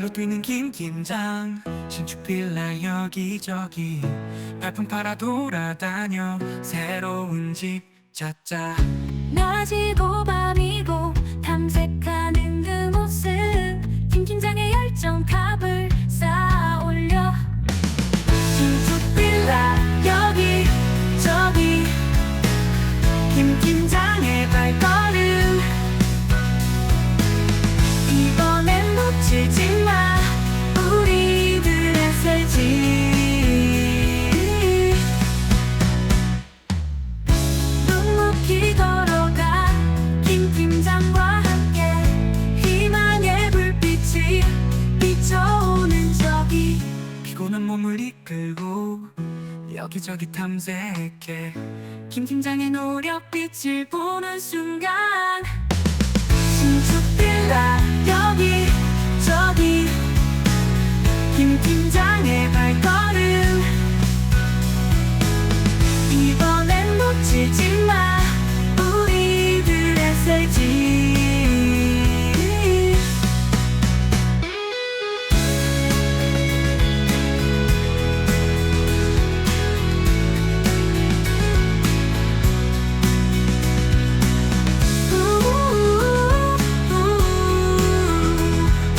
발로 뛰는 김 팀장. 신축 빌라 여기저기 발품 팔아 돌아다녀. 새로운 집 찾자. 낮이고 밤이고 탐색하는 그 모습. 김 팀장의 열정 값을 쌓아 올려. 신축 빌라 여기 저기 김 팀장의 피곤한 몸을 이끌고 여기저기 탐색해. 김 팀장의 노력빛을 보는 순간 신축 빌라 여기 저기 김 팀장의 발걸음